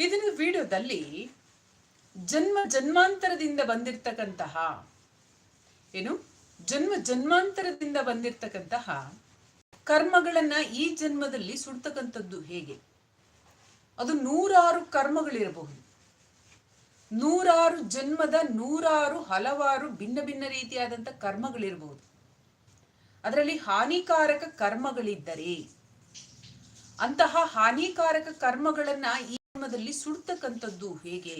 ಇದನ್ನ ವಿಡಿಯೋದಲ್ಲಿ ಜನ್ಮ ಜನ್ಮಾಂತರದಿಂದ ಬಂದಿರತಕ್ಕಂತಹ ಏನು? ಜನ್ಮ ಜನ್ಮಾಂತರದಿಂದ ಬಂದಿರತಕ್ಕಂತಹ ಕರ್ಮಗಳನ್ನ ಈ ಜನ್ಮದಲ್ಲಿ ಸುಡ್ತಕ್ಕಂಥದ್ದು ಹೇಗೆ? ಅದು ನೂರಾರು ಕರ್ಮಗಳಿರಬಹುದು. ನೂರಾರು ಜನ್ಮದ ನೂರಾರು ಹಲವಾರು ಭಿನ್ನ ಭಿನ್ನ ರೀತಿಯಾದಂಥ ಕರ್ಮಗಳಿರಬಹುದು. ಅದರಲ್ಲಿ ಹಾನಿಕಾರಕ ಕರ್ಮಗಳಿದ್ದರೆ ಅಂತಹ ಹಾನಿಕಾರಕ ಕರ್ಮಗಳನ್ನ ಈ ಜನ್ಮದಲ್ಲಿ ಸುಡ್ತಕ್ಕಂಥದ್ದು ಹೇಗೆ?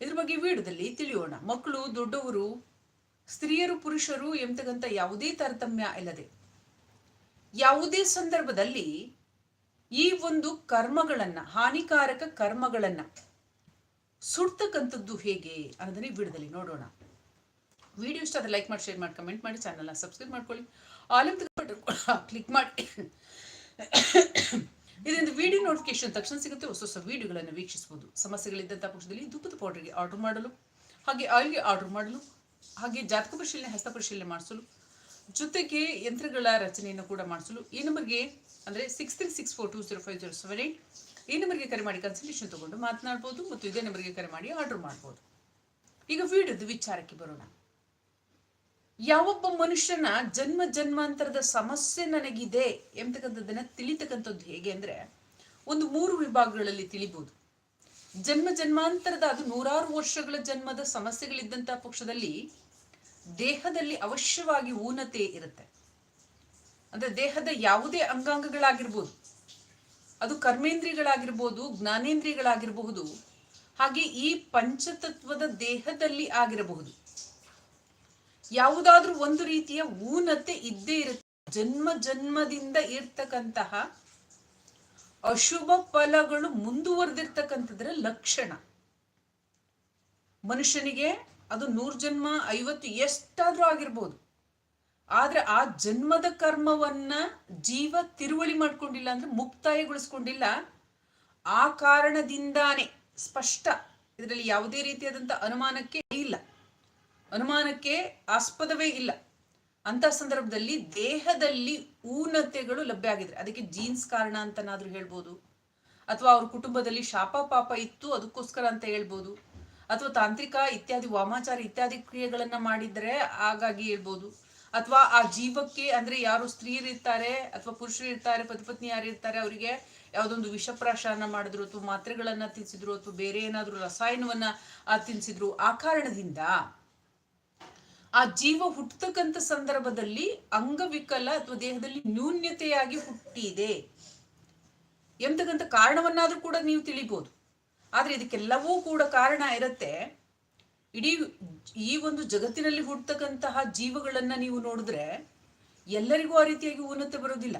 ಇದ್ರ ಬಗ್ಗೆ ವಿಡಿಯೋದಲ್ಲಿ ತಿಳಿಯೋಣ. ಮಕ್ಕಳು, ದೊಡ್ಡವರು, ಸ್ತ್ರೀಯರು, ಪುರುಷರು ಎಂಬತಕ್ಕಂಥ ಯಾವುದೇ ತಾರತಮ್ಯ ಇಲ್ಲದೆ, ಯಾವುದೇ ಸಂದರ್ಭದಲ್ಲಿ ಈ ಒಂದು ಕರ್ಮಗಳನ್ನ, ಹಾನಿಕಾರಕ ಕರ್ಮಗಳನ್ನ ಸುಡ್ತಕ್ಕಂಥದ್ದು ಹೇಗೆ ಅನ್ನೋದನ್ನ ವೀಡದಲ್ಲಿ ನೋಡೋಣ. ವಿಡಿಯೋ ಇಷ್ಟ ಲೈಕ್ ಮಾಡಿ ಶೇರ್ ಮಾಡಿ ಕಮೆಂಟ್ ಮಾಡಿ ಚಾನಲ್ನ ಸಬ್ಸ್ಕ್ರೈಬ್ ಮಾಡ್ಕೊಳ್ಳಿ. ಆಲಂತ ಕ್ಲಿಕ್ ಮಾಡಿ. ನೋಟಿಫಿಕೇಶನ್ ತಕ್ಷಣ ಸಿಗುತ್ತೆ, ಹೊಸ ಹೊಸ ವಿಡಿಯೋಗಳನ್ನು ವೀಕ್ಷಿಸಬಹುದು ಸಮಸ್ಯೆಗಳಿದ್ದಂಥ ಪಕ್ಷದಲ್ಲಿ ಧೂಪದ ಪೌಡರ್ಗೆ ಆರ್ಡರ್ ಮಾಡಲು, ಹಾಗೆ ಆಯಿಲ್ಗೆ ಆರ್ಡರ್ ಮಾಡಲು, ಹಾಗೆ ಜಾತಕ ಪರಿಶೀಲನೆ, ಹಸ್ತ ಪರಿಶೀಲನೆ ಮಾಡಿಸಲು, ಜೊತೆಗೆ ಯಂತ್ರಗಳ ರಚನೆಯನ್ನು ಕೂಡ ಮಾಡಿಸಲು, ಈ ನಂಬರ್ಗೆ ಅಂದರೆ six three six four two zero five zero seven eight ಈ ನಂಬರ್ಗೆ ಕರೆ ಮಾಡಿ ಕನ್ಸಲ್ಟೇಷನ್ ತಗೊಂಡು ಮಾತನಾಡ್ಬೋದು ಮತ್ತು ಇದೇ ನಂಬರ್ಗೆ ಕರೆ ಮಾಡಿ ಆರ್ಡರ್ ಮಾಡ್ಬೋದು. ಈಗ ವಿಡಿಯೋದ ವಿಚಾರಕ್ಕೆ ಬರೋಣ. ಯಾವೊಬ್ಬ ಮನುಷ್ಯನ ಜನ್ಮ ಜನ್ಮಾಂತರದ ಸಮಸ್ಯೆ ನನಗಿದೆ ಎಂಬತಕ್ಕಂಥದ್ದನ್ನು ತಿಳಿತಕ್ಕಂಥದ್ದು ಹೇಗೆ ಅಂದ್ರೆ ಒಂದು ಮೂರು ವಿಭಾಗಗಳಲ್ಲಿ ತಿಳಿಬಹುದು ಜನ್ಮ ಜನ್ಮಾಂತರದ ಅದು ನೂರಾರು ವರ್ಷಗಳ ಜನ್ಮದ ಸಮಸ್ಯೆಗಳಿದ್ದಂತಹ ಪಕ್ಷದಲ್ಲಿ ದೇಹದಲ್ಲಿ ಅವಶ್ಯವಾಗಿ ಊನತೆ ಇರುತ್ತೆ. ಅಂದ್ರೆ ದೇಹದ ಯಾವುದೇ ಅಂಗಾಂಗಗಳಾಗಿರ್ಬೋದು, ಅದು ಕರ್ಮೇಂದ್ರಿಗಳಾಗಿರ್ಬೋದು ಜ್ಞಾನೇಂದ್ರಿಗಳಾಗಿರಬಹುದು ಹಾಗೆ ಈ ಪಂಚತತ್ವದ ದೇಹದಲ್ಲಿ ಆಗಿರಬಹುದು. ಯಾವುದಾದ್ರೂ ಒಂದು ರೀತಿಯ ಊನತೆ ಇದ್ದೇ ಇರುತ್ತೆ. ಜನ್ಮ ಜನ್ಮದಿಂದ ಇರ್ತಕ್ಕಂತಹ ಅಶುಭ ಫಲಗಳು ಮುಂದುವರೆದಿರ್ತಕ್ಕಂಥದ್ರ ಲಕ್ಷಣ. ಮನುಷ್ಯನಿಗೆ ಅದು ನೂರು ಜನ್ಮ, ಐವತ್ತು ಎಷ್ಟಾದ್ರೂ ಆಗಿರ್ಬೋದು. ಆದ್ರೆ ಆ ಜನ್ಮದ ಕರ್ಮವನ್ನ ಜೀವ ತಿರುವಳಿ ಮಾಡ್ಕೊಂಡಿಲ್ಲ ಅಂದ್ರೆ ಮುಕ್ತಾಯಗೊಳಿಸ್ಕೊಂಡಿಲ್ಲ. ಆ ಕಾರಣದಿಂದಾನೆ ಸ್ಪಷ್ಟ. ಇದರಲ್ಲಿ ಯಾವುದೇ ರೀತಿಯಾದಂಥ ಅನುಮಾನಕ್ಕೆ ಇಲ್ಲ. ಅನುಮಾನಕ್ಕೆ ಆಸ್ಪದವೇ ಇಲ್ಲ. ಅಂತ ಸಂದರ್ಭದಲ್ಲಿ ದೇಹದಲ್ಲಿ ಊನತೆಗಳು ಲಭ್ಯ ಆಗಿದ್ರೆ, ಅದಕ್ಕೆ ಜೀನ್ಸ್ ಕಾರಣ ಅಂತನಾದ್ರೂ ಹೇಳ್ಬೋದು. ಅಥವಾ ಅವ್ರ ಕುಟುಂಬದಲ್ಲಿ ಶಾಪ ಪಾಪ ಇತ್ತು, ಅದಕ್ಕೋಸ್ಕರ ಅಂತ ಹೇಳ್ಬೋದು. ಅಥವಾ ತಾಂತ್ರಿಕ ಇತ್ಯಾದಿ, ವಾಮಾಚಾರ ಇತ್ಯಾದಿ ಕ್ರಿಯೆಗಳನ್ನ ಮಾಡಿದ್ರೆ ಹಾಗಾಗಿ ಹೇಳ್ಬೋದು. ಅಥವಾ ಆ ಜೀವಕ್ಕೆ ಅಂದ್ರೆ ಯಾರು ಸ್ತ್ರೀಯರಿರ್ತಾರೆ ಅಥವಾ ಪುರುಷರು ಇರ್ತಾರೆ, ಪತಿಪತ್ನಿ ಯಾರು ಇರ್ತಾರೆ, ಅವರಿಗೆ ಯಾವುದೊಂದು ವಿಷಪ್ರಾಶನ ಮಾಡಿದ್ರು, ಅಥವಾ ಮಾತ್ರೆಗಳನ್ನ ತಿನ್ಸಿದ್ರು, ಅಥವಾ ಬೇರೆ ಏನಾದ್ರು ರಸಾಯನವನ್ನ ತಿನ್ಸಿದ್ರು, ಆ ಕಾರಣದಿಂದ ಆ ಜೀವ ಹುಟ್ಟತಕ್ಕಂಥ ಸಂದರ್ಭದಲ್ಲಿ ಅಂಗವಿಕಲ ಅಥವಾ ದೇಹದಲ್ಲಿ ನ್ಯೂನ್ಯತೆಯಾಗಿ ಹುಟ್ಟಿದೆ. ಎಂತಕ್ಕಂಥ ಕಾರಣವನ್ನಾದ್ರೂ ಕೂಡ ನೀವು ತಿಳಿಬಹುದು ಆದ್ರೆ ಇದಕ್ಕೆಲ್ಲವೂ ಕೂಡ ಕಾರಣ ಇರುತ್ತೆ. ಇಡೀ ಈ ಒಂದು ಜಗತ್ತಿನಲ್ಲಿ ಹುಟ್ಟತಕ್ಕಂತಹ ಜೀವಗಳನ್ನ ನೀವು ನೋಡಿದ್ರೆ ಎಲ್ಲರಿಗೂ ಆ ರೀತಿಯಾಗಿ ಊನತೆ ಬರೋದಿಲ್ಲ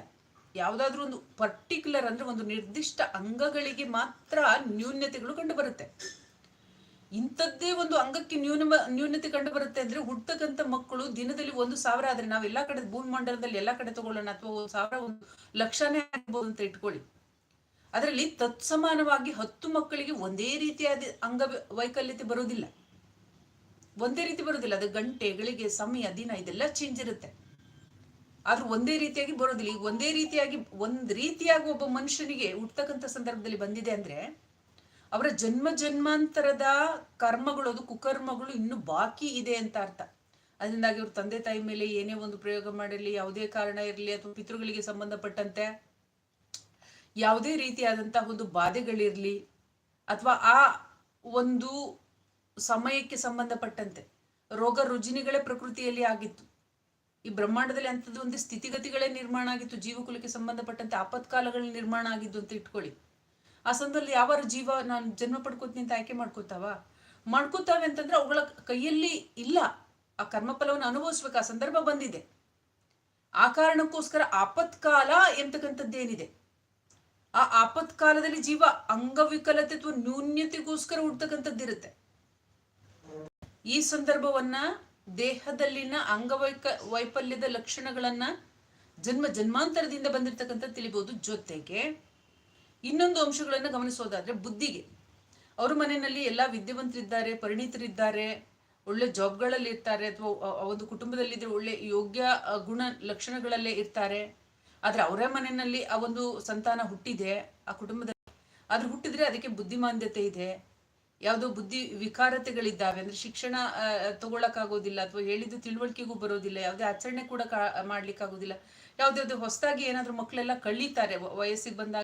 ಯಾವುದಾದ್ರೂ ಒಂದು ಪರ್ಟಿಕ್ಯುಲರ್ ಅಂದ್ರೆ ಒಂದು ನಿರ್ದಿಷ್ಟ ಅಂಗಗಳಿಗೆ ಮಾತ್ರ ನ್ಯೂನ್ಯತೆಗಳು ಕಂಡು ಬರುತ್ತೆ. ಇಂಥದ್ದೇ ಒಂದು ಅಂಗಕ್ಕೆ ನ್ಯೂನ ನ್ಯೂನತೆ ಕಂಡು ಬರುತ್ತೆ ಅಂದ್ರೆ ಹುಟ್ಟತಕ್ಕಂಥ ಮಕ್ಕಳು ದಿನದಲ್ಲಿ ಒಂದು ಸಾವಿರ ಆದ್ರೆ ನಾವ್ ಎಲ್ಲಾ ಕಡೆ ಭೂಮಿ ಮಂಡಲದಲ್ಲಿ ಎಲ್ಲಾ ಕಡೆ ತಗೊಳ್ಳೋಣ ಅಥವಾ ಒಂದು ಸಾವಿರ ಒಂದು ಲಕ್ಷನೇ ಆಗ್ಬೋದು ಅಂತ ಇಟ್ಕೊಳ್ಳಿ. ಅದರಲ್ಲಿ ತತ್ಸಮಾನವಾಗಿ ಹತ್ತು ಮಕ್ಕಳಿಗೆ ಒಂದೇ ರೀತಿಯಾದ ಅಂಗ ವೈಕಲ್ಯತೆ ಬರೋದಿಲ್ಲ ಒಂದೇ ರೀತಿ ಬರೋದಿಲ್ಲ ಅದು ಗಂಟೆ, ಗಳಿಗೆ, ಸಮಯ, ದಿನ ಇದೆಲ್ಲ ಚೇಂಜ್ ಇರುತ್ತೆ. ಆದ್ರೂ ಒಂದೇ ರೀತಿಯಾಗಿ ಬರೋದಿಲ್ಲ ಈಗ ಒಂದೇ ರೀತಿಯಾಗಿ, ಒಂದ್ ರೀತಿಯಾಗಿ ಒಬ್ಬ ಮನುಷ್ಯನಿಗೆ ಹುಟ್ಟತಕ್ಕಂಥ ಸಂದರ್ಭದಲ್ಲಿ ಬಂದಿದೆ ಅಂದ್ರೆ ಅವರ ಜನ್ಮ ಜನ್ಮಾಂತರದ ಕರ್ಮಗಳು, ಅದು ಕುಕರ್ಮಗಳು ಇನ್ನು ಬಾಕಿ ಇದೆ ಅಂತ ಅರ್ಥ. ಅದರಿಂದಾಗಿ ಅವ್ರ ತಂದೆ ತಾಯಿ ಮೇಲೆ ಏನೇ ಒಂದು ಪ್ರಯೋಗ ಮಾಡಿರಲಿ, ಯಾವುದೇ ಕಾರಣ ಇರಲಿ, ಅಥವಾ ಪಿತೃಗಳಿಗೆ ಸಂಬಂಧಪಟ್ಟಂತೆ ಯಾವುದೇ ರೀತಿಯಾದಂತಹ ಒಂದು ಬಾಧೆಗಳಿರಲಿ, ಅಥವಾ ಆ ಒಂದು ಸಮಯಕ್ಕೆ ಸಂಬಂಧಪಟ್ಟಂತೆ ರೋಗ ರುಜಿನಿಗಳೇ ಪ್ರಕೃತಿಯಲ್ಲಿ ಆಗಿತ್ತು. ಈ ಬ್ರಹ್ಮಾಂಡದಲ್ಲಿ ಅಂಥದ್ದು ಒಂದು ಸ್ಥಿತಿಗತಿಗಳೇ ನಿರ್ಮಾಣ ಆಗಿತ್ತು, ಜೀವಕುಲಕ್ಕೆ ಸಂಬಂಧಪಟ್ಟಂತೆ ಆಪತ್ಕಾಲಗಳ ನಿರ್ಮಾಣ ಆಗಿದ್ದು ಅಂತ ಇಟ್ಕೊಳ್ಳಿ. ಆ ಸಂದರ್ಭದಲ್ಲಿ ಯಾವ ಜೀವ ನಾನು ಜನ್ಮ ಪಡ್ಕೋತೀನಿ ಅಂತ ಆಯ್ಕೆ ಮಾಡ್ಕೋತಾವ? ಮಾಡ್ಕೋತಾವೆ ಅಂತಂದ್ರೆ ಅವುಗಳ ಕೈಯಲ್ಲಿ ಇಲ್ಲ. ಆ ಕರ್ಮಫಲವನ್ನು ಅನುಭವಿಸ್ಬೇಕು. ಆ ಸಂದರ್ಭ ಬಂದಿದೆ. ಆ ಕಾರಣಕ್ಕೋಸ್ಕರ ಆಪತ್ಕಾಲ ಎಂತಕ್ಕಂಥದ್ದೇನಿದೆ? ಆ ಆಪತ್ಕಾಲದಲ್ಲಿ ಜೀವ ಅಂಗವಿಕಲತೆ ಅಥವಾ ನ್ಯೂನ್ಯತೆಗೋಸ್ಕರ ಹುಡ್ತಕ್ಕಂಥದ್ದಿರುತ್ತೆ. ಈ ಸಂದರ್ಭವನ್ನ ದೇಹದಲ್ಲಿನ ಅಂಗವೈಕ ವೈಫಲ್ಯದ ಲಕ್ಷಣಗಳನ್ನ ಜನ್ಮ ಜನ್ಮಾಂತರದಿಂದ ಬಂದಿರತಕ್ಕಂಥ ತಿಳಿಬಹುದು ಜೊತೆಗೆ ಇನ್ನೊಂದು ಅಂಶಗಳನ್ನು ಗಮನಿಸೋದಾದ್ರೆ ಬುದ್ಧಿಗೆ. ಅವ್ರ ಮನೆಯಲ್ಲಿ ಎಲ್ಲ ವಿದ್ಯಾವಂತರಿದ್ದಾರೆ, ಪರಿಣಿತರಿದ್ದಾರೆ, ಒಳ್ಳೆ ಜಾಬ್ಗಳಲ್ಲಿ ಇರ್ತಾರೆ, ಅಥವಾ ಒಂದು ಕುಟುಂಬದಲ್ಲಿದ್ರೆ ಒಳ್ಳೆ ಯೋಗ್ಯ ಗುಣ ಲಕ್ಷಣಗಳಲ್ಲೇ ಇರ್ತಾರೆ. ಆದ್ರೆ ಅವರ ಮನೆಯಲ್ಲಿ ಆ ಒಂದು ಸಂತಾನ ಹುಟ್ಟಿದೆ, ಆ ಕುಟುಂಬದಲ್ಲಿ. ಆದ್ರೆ ಹುಟ್ಟಿದ್ರೆ ಅದಕ್ಕೆ ಬುದ್ಧಿಮಾಂದ್ಯತೆ ಇದೆ. ಯಾವುದೋ ಬುದ್ಧಿ ವಿಕಾರತೆಗಳಿದ್ದಾವೆ, ಅಂದ್ರೆ ಶಿಕ್ಷಣ ತಗೊಳಕ್ಕಾಗೋದಿಲ್ಲ, ಅಥವಾ ಹೇಳಿದ್ದು ತಿಳುವಳಿಕೆಗೂ ಬರೋದಿಲ್ಲ, ಯಾವುದೇ ಆಚರಣೆ ಕೂಡ ಕಾ, ಮಾಡ್ಲಿಕ್ಕಾಗೋದಿಲ್ಲ. ಯಾವ್ದಾದ್ರು ಹೊಸದಾಗಿ ಏನಾದ್ರೂ ಮಕ್ಕಳೆಲ್ಲ ಕಳೀತಾರೆ ವಯಸ್ಸಿಗೆ ಬಂದಾಗ.